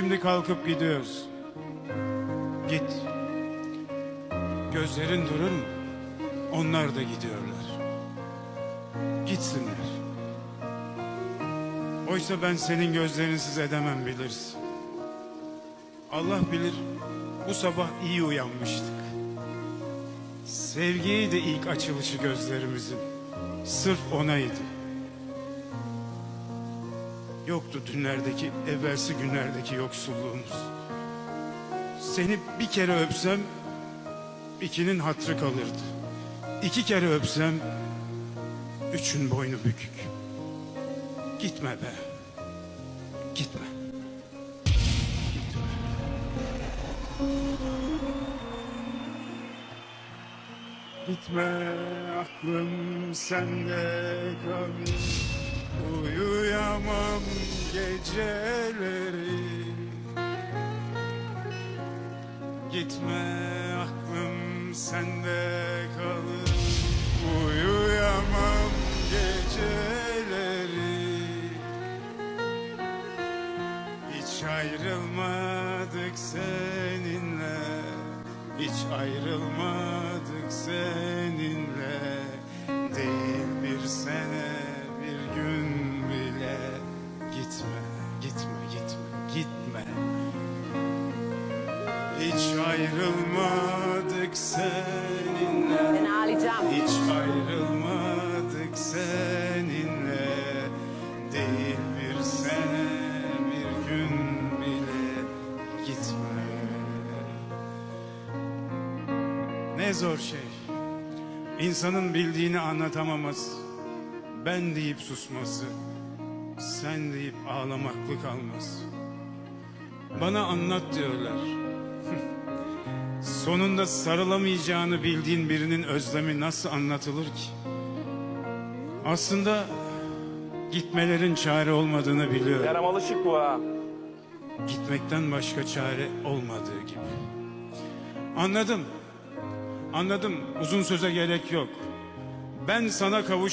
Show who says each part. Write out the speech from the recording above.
Speaker 1: şimdi kalkıp gidiyoruz. Git. Gözlerin durur mu? Onlar da gidiyorlar. Gitsinler. Oysa ben senin gözlerinsiz edemem bilirsin. Allah bilir bu sabah iyi uyanmıştık. Sevgiydi ilk açılışı gözlerimizin. Sırf onaydı. Yoktu dünlerdeki, evvelsi günlerdeki yoksulluğumuz. Seni bir kere öpsem, ikinin hatrı kalırdı. İki kere öpsem, üçün boynu bükük. Gitme be. Gitme. Gitme. Aklım sende Uyuyamam geceleri. Gitme aklım sende kalır. Uyuyamam geceleri. Hiç ayrılmadık seninle. Hiç ayrılmadık Hiç ayrılmadık seninle.
Speaker 2: Ben ağlayacağım.
Speaker 1: hiç ayrılmadık seninle. Değil bir sene bir gün bile gitme. Ne zor şey. İnsanın bildiğini anlatamaması Ben deyip susması Sen deyip ağlamaklı kalması. Bana anlat diyorlar Sonunda sarılamayacağını bildiğin birinin özlemi nasıl anlatılır ki? Aslında gitmelerin çare olmadığını biliyorum.
Speaker 3: Kerem alışık bu ha.
Speaker 1: Gitmekten başka çare olmadığı gibi. Anladım. Anladım. Uzun söze gerek yok. Ben sana kavuş